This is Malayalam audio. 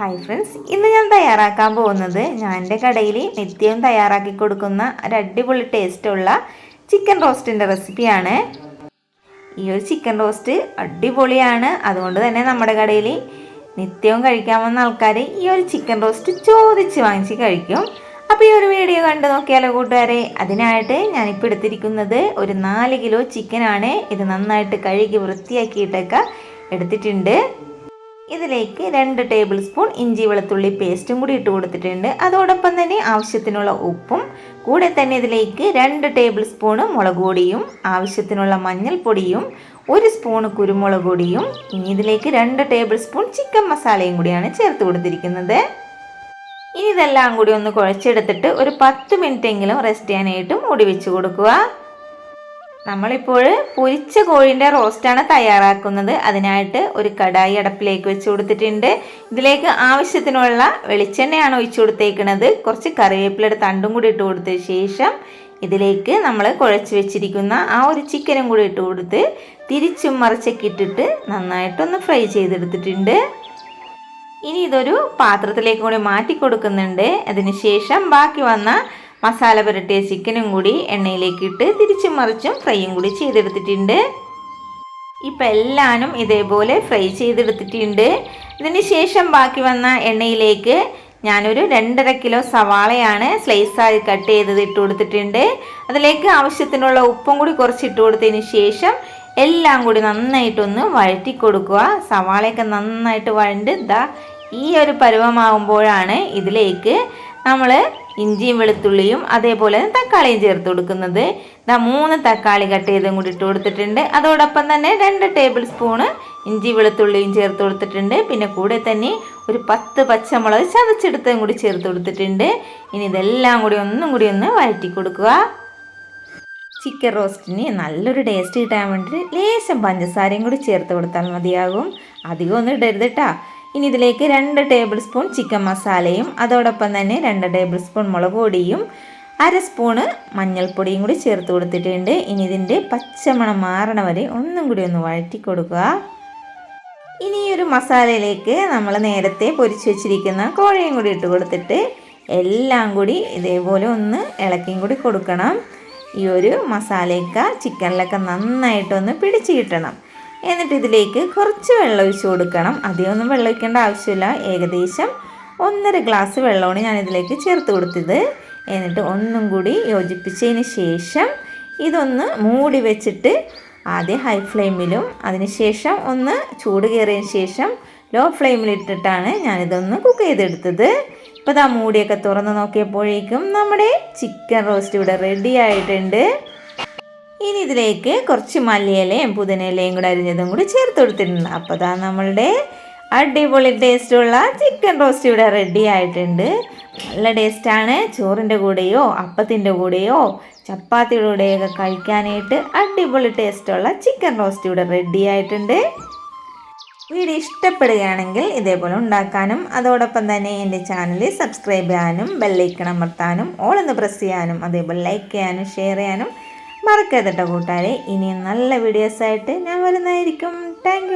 ഹായ് ഫ്രണ്ട്സ് ഇന്ന് ഞാൻ തയ്യാറാക്കാൻ പോകുന്നത് ഞാൻ എന്റെ കടയിൽ നിത്യവും തയ്യാറാക്കി കൊടുക്കുന്ന ഒരു അടിപൊളി ടേസ്റ്റുള്ള ചിക്കൻ റോസ്റ്റിന്റെ റെസിപ്പിയാണ് ഈ ഒരു ചിക്കൻ റോസ്റ്റ് അടിപൊളിയാണ്. അതുകൊണ്ട് തന്നെ നമ്മുടെ കടയിൽ നിത്യവും കഴിക്കാൻ വന്ന ആൾക്കാർ ഈ ഒരു ചിക്കൻ റോസ്റ്റ് ചോദിച്ച് വാങ്ങിച്ച് കഴിക്കും. അപ്പോൾ ഈ ഒരു വീഡിയോ കണ്ടു നോക്കിയാലോ കൂട്ടുകാരെ? അതിനായിട്ട് ഞാനിപ്പോൾ എടുത്തിരിക്കുന്നത് ഒരു നാല് കിലോ ചിക്കനാണ് ഇത് നന്നായിട്ട് കഴുകി വൃത്തിയാക്കിയിട്ടൊക്കെ എടുത്തിട്ടുണ്ട്. ഇതിലേക്ക് രണ്ട് ടേബിൾ സ്പൂൺ ഇഞ്ചി വെളുത്തുള്ളി പേസ്റ്റും കൂടി ഇട്ട് കൊടുത്തിട്ടുണ്ട്. അതോടൊപ്പം തന്നെ ആവശ്യത്തിനുള്ള ഉപ്പും കൂടെ തന്നെ ഇതിലേക്ക് രണ്ട് ടേബിൾ സ്പൂണ് മുളക് പൊടിയും ആവശ്യത്തിനുള്ള മഞ്ഞൾപ്പൊടിയും ഒരു സ്പൂൺ കുരുമുളക് പൊടിയും ഇനി ഇതിലേക്ക് രണ്ട് ടേബിൾ സ്പൂൺ ചിക്കൻ മസാലയും കൂടിയാണ് ചേർത്ത് കൊടുത്തിരിക്കുന്നത്. ഇനി ഇതെല്ലാം കൂടി ഒന്ന് കുഴച്ചെടുത്തിട്ട് ഒരു പത്ത് മിനിറ്റ് എങ്കിലും റെസ്റ്റ് ചെയ്യാനായിട്ട് മൂടി വെച്ച് കൊടുക്കുക. നമ്മളിപ്പോൾ പൊരിച്ച കോഴിന്റെ റോസ്റ്റാണ് തയ്യാറാക്കുന്നത്. അതിനായിട്ട് ഒരു കടായി അടപ്പിലേക്ക് വെച്ച് കൊടുത്തിട്ടുണ്ട്. ഇതിലേക്ക് ആവശ്യത്തിനുള്ള വെളിച്ചെണ്ണയാണ് ഒഴിച്ചു കൊടുത്തേക്കുന്നത് കുറച്ച് കറിവേപ്പിലയുടെ തണ്ടും കൂടി ഇട്ട് കൊടുത്ത ശേഷം ഇതിലേക്ക് നമ്മൾ കുഴച്ച് വെച്ചിരിക്കുന്ന ആ ഒരു ചിക്കനും കൂടി ഇട്ട് കൊടുത്ത് തിരിച്ചും മറിച്ചൊക്കെ ഇട്ടിട്ട് നന്നായിട്ടൊന്ന് ഫ്രൈ ചെയ്തെടുത്തിട്ടുണ്ട്. ഇനി ഇതൊരു പാത്രത്തിലേക്ക് കൂടി മാറ്റി കൊടുക്കുന്നുണ്ട്. അതിനുശേഷം ബാക്കി വന്ന മസാല പുരട്ടിയ ചിക്കനും കൂടി എണ്ണയിലേക്ക് ഇട്ട് തിരിച്ചും മറിച്ചും ഫ്രൈയും കൂടി ചെയ്തെടുത്തിട്ടുണ്ട്. ഇപ്പം എല്ലാനും ഇതേപോലെ ഫ്രൈ ചെയ്തെടുത്തിട്ടുണ്ട്. ഇതിന് ശേഷം ബാക്കി വന്ന എണ്ണയിലേക്ക് ഞാനൊരു രണ്ടര കിലോ സവാളയാണ് സ്ലൈസായി കട്ട് ചെയ്തത് ഇട്ട് കൊടുത്തിട്ടുണ്ട്. അതിലേക്ക് ആവശ്യത്തിനുള്ള ഉപ്പും കൂടി കുറച്ച് ഇട്ട് കൊടുത്തതിന് ശേഷം എല്ലാം കൂടി നന്നായിട്ടൊന്ന് വഴറ്റി കൊടുക്കുക. സവാളയൊക്കെ നന്നായിട്ട് വഴണ്ട്. ഇതാ ഈ ഒരു പരുവമാകുമ്പോഴാണ് ഇതിലേക്ക് നമ്മൾ ഇഞ്ചിയും വെളുത്തുള്ളിയും അതേപോലെ തക്കാളിയും ചേർത്ത് കൊടുക്കുന്നത്. ഇതാ മൂന്ന് തക്കാളി കട്ട് ചെയ്തും കൂടി ഇട്ട് കൊടുത്തിട്ടുണ്ട്. അതോടൊപ്പം തന്നെ രണ്ട് ടേബിൾ സ്പൂണ് ഇഞ്ചി വെളുത്തുള്ളിയും ചേർത്ത് കൊടുത്തിട്ടുണ്ട്. പിന്നെ കൂടെ തന്നെ ഒരു പത്ത് പച്ചമുളക് ചതച്ചെടുത്തതും കൂടി ചേർത്ത് കൊടുത്തിട്ടുണ്ട്. ഇനി ഇതെല്ലാം കൂടി ഒന്നും കൂടി ഒന്ന് വഴറ്റി കൊടുക്കുക. ചിക്കൻ റോസ്റ്റിന് നല്ലൊരു ടേസ്റ്റ് കിട്ടാൻ വേണ്ടിയിട്ട് ലേശം പഞ്ചസാരയും കൂടി ചേർത്ത് കൊടുത്താൽ മതിയാകും. അധികം ഒന്നും ഇടരുത് കേട്ടോ. ഇനി ഇതിലേക്ക് രണ്ട് ടേബിൾ സ്പൂൺ ചിക്കൻ മസാലയും അതോടൊപ്പം തന്നെ രണ്ട് ടേബിൾ സ്പൂൺ മുളക് പൊടിയും അര സ്പൂണ് മഞ്ഞൾപ്പൊടിയും കൂടി ചേർത്ത് കൊടുത്തിട്ടുണ്ട്. ഇനി ഇതിന്റെ പച്ചമണം മാറണ വരെ ഒന്നും കൂടി ഒന്ന് വഴറ്റി കൊടുക്കുക. ഇനി ഈ ഒരു മസാലയിലേക്ക് നമ്മൾ നേരത്തെ പൊരിച്ചു വെച്ചിരിക്കുന്ന കോഴയും കൂടി ഇട്ട് കൊടുത്തിട്ട് എല്ലാം കൂടി ഇതേപോലെ ഒന്ന് ഇളക്കിയും കൂടി കൊടുക്കണം. ഈ ഒരു മസാലയൊക്കെ ചിക്കനിലൊക്കെ നന്നായിട്ടൊന്ന് പിടിച്ച് കിട്ടണം. എന്നിട്ട് ഇതിലേക്ക് കുറച്ച് വെള്ളം ഒഴിച്ച് കൊടുക്കണം. അധികമൊന്നും വെള്ളം ഒഴിക്കേണ്ട ആവശ്യമില്ല. ഏകദേശം ഒന്നര ഗ്ലാസ് വെള്ളമാണ് ഞാൻ ഇതിലേക്ക് ചേർത്ത് കൊടുത്തത്. എന്നിട്ട് ഒന്നും കൂടി യോജിപ്പിച്ചതിന് ശേഷം ഇതൊന്ന് മൂടി വെച്ചിട്ട് ആദ്യം ഹൈ ഫ്ലെയിമിലും അതിനുശേഷം ഒന്ന് ചൂട് കയറിയതിന് ശേഷം ലോ ഫ്ലെയിമിലിട്ടിട്ടാണ് ഞാനിതൊന്ന് കുക്ക് ചെയ്തെടുത്തത്. ഇപ്പോൾ ഇതാ മൂടിയൊക്കെ തുറന്ന് നോക്കിയപ്പോഴേക്കും നമ്മുടെ ചിക്കൻ റോസ്റ്റ് ഇവിടെ റെഡി ആയിട്ടുണ്ട്. ഇനി ഇതിലേക്ക് കുറച്ച് മല്ലിയിലയും പുതിനയിലയും കൂടെ അരിഞ്ഞതും കൂടി ചേർത്ത് കൊടുത്തിട്ടുണ്ട്. അപ്പോൾ അതാ നമ്മളുടെ അടിപൊളി ടേസ്റ്റുള്ള ചിക്കൻ റോസ്റ്റ് ഇവിടെ റെഡി ആയിട്ടുണ്ട്. നല്ല ടേസ്റ്റാണ് ചോറിന്റെ കൂടെയോ അപ്പത്തിന്റെ കൂടെയോ ചപ്പാത്തിയുടെ കൂടെയൊക്കെ കഴിക്കാനായിട്ട് അടിപൊളി ടേസ്റ്റുള്ള ചിക്കൻ റോസ്റ്റ് ഇവിടെ റെഡി ആയിട്ടുണ്ട്. വീഡിയോ ഇഷ്ടപ്പെടുകയാണെങ്കിൽ ഇതേപോലെ ഉണ്ടാക്കാനും അതോടൊപ്പം തന്നെ എന്റെ ചാനൽ സബ്സ്ക്രൈബ് ചെയ്യാനും ബെല്ലൈക്കൺ അമർത്താനും ഓളൊന്ന് പ്രസ് ചെയ്യാനും അതേപോലെ ലൈക്ക് ചെയ്യാനും ഷെയർ ചെയ്യാനും മറക്കരുത് കേട്ടോ കൂട്ടുകാരെ. ഇനിയും നല്ല വീഡിയോസായിട്ട് ഞാൻ വരുന്നതായിരിക്കും. താങ്ക്